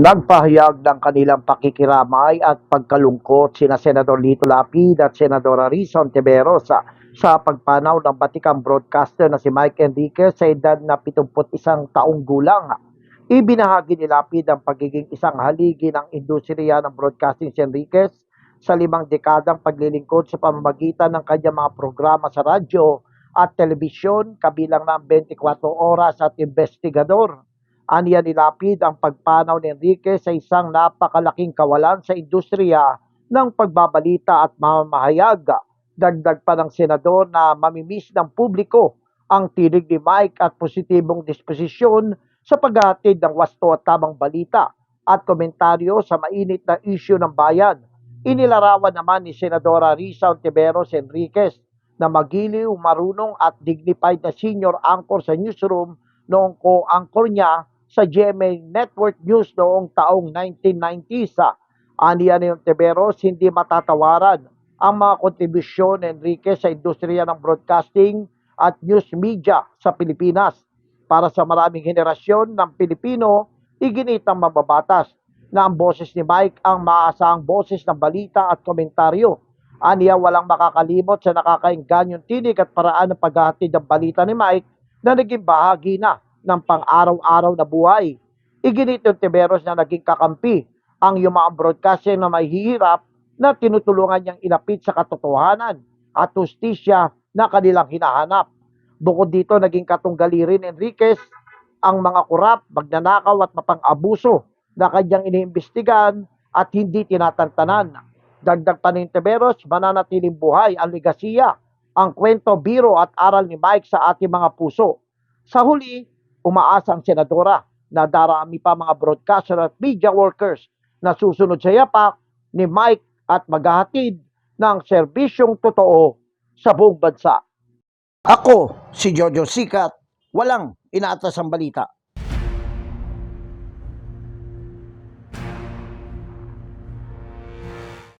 Nagpahayag ng kanilang pakikiramay at pagkalungkot sina Senador Lito Lapid at Senadora Risa Ontiveros sa, sa pagpanaw ng batikang broadcaster na si Mike Enriquez sa edad na 71 taong gulang. Ibinahagi ni Lapid ang pagiging isang haligi ng industriya ng broadcasting si Enriquez sa limang dekadang paglilingkod sa pamamagitan ng kanyang mga programa sa radyo at telebisyon kabilang ng 24 oras at investigador. Aniya ni Lapid ang pagpanaw ni Enrique sa isang napakalaking kawalan sa industriya ng pagbabalita at mamamahayag. Dagdag pa ng senador na mamimiss ng publiko ang tinig ni Mike at positibong disposisyon sa paghatid ng wasto at tamang balita at komentaryo sa mainit na isyu ng bayan. Inilarawan naman ni Senadora Risa Ontiveros Enriquez na magiliw, marunong at dignified na senior anchor sa newsroom noong co-anchor niya sa GMA Network News noong taong 1990s. Aniya ni Ontiveros, hindi matatawaran ang mga kontribusyon ni Enrique sa industriya ng broadcasting at news media sa Pilipinas. Para sa maraming henerasyon ng Pilipino, iginitang mababatas na ang boses ni Mike ang maaasahang boses ng balita at komentaryo. Aniya walang makakalimot sa nakakainganyong tinig at paraan ng paghahatid ng balita ni Mike na naging bahagi na ng pang-araw-araw na buhay. Iginit ng Tiberos na naging kakampi ang yumaang broadcaster na may na tinutulungan niyang ilapit sa katotohanan at justisya na kanilang hinahanap. Bukod dito, naging katunggali rin Enriquez ang mga kurap, magnanakaw at mapang-abuso na kanyang iniimbestigan at hindi tinatantanan. Dagdag pa ni Tiberos, mananatiling buhay ang legasiya, ang kwento, biro at aral ni Mike sa ating mga puso. Sa huli, umaasa ang senadora na darami pa mga broadcaster at media workers na susunod sa yapak ni Mike at maghahatid ng serbisyong totoo sa buong bansa. Ako, si Jojo Sikat, walang inaatas ang balita.